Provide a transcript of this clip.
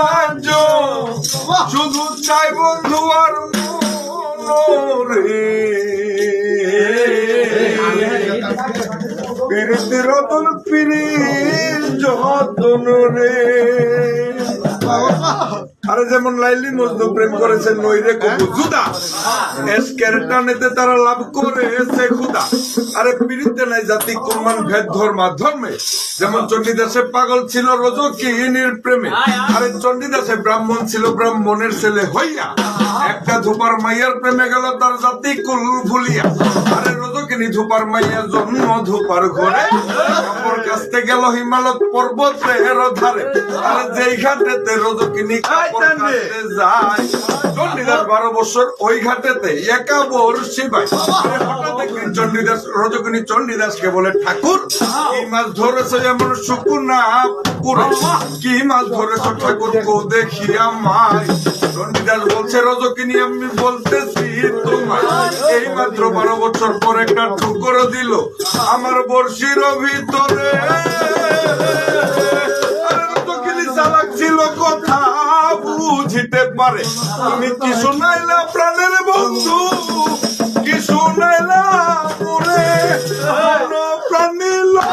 রাজ্য। শুধু চাই বন্ধু আর পিরিতি রতন পিরি যতন রে। আরে যেমন লাইলি মজনু প্রেম করেছে নইরে কবু জুদা। এসকের টানেতে তারা লাভ করেছে খুদা। আরে পিড়িতে নাই জাতি কুরমান ভেদ ধর্মা ধর্মে। যেমন চণ্ডীদাসে পাগল ছিল প্রেমে। আরে চণ্ডীদাসে ব্রাহ্মণ ছিল ব্রাহ্মণের ছেলে হইয়া। একটা ধুপার মাইয়ার প্রেমে গেল তার জাতি কুল ভুলিয়া। আরে রজকিনী ধুপার মাইয়া জন্ম ধুপার ঘরে। কাপড় কাচতে গেল হিমালয় পর্বতের ধারে। আরে যেই ঘাটেতে রজকিনী কাপড় চণ্ডীদাস বারো বছর ওই ঘাটেতে একা রজকিনী চণ্ডীদাসকে বলে ঠাকুর কি মাছ ধরেছে এমন শুকুনা কি মাছ ধরেছ ঠাকুর চণ্ডীদাস বলছে রজকিনী আমি বলতেছি তোমায় এই মাত্র বারো বছর পর একটা ঠুকর দিল আমার বর্ষির ভিতরে বুঝিতে পারে। তুমি কি শোনাইলা প্রাণের বন্ধু? কি শোনাইলা প্রাণীলা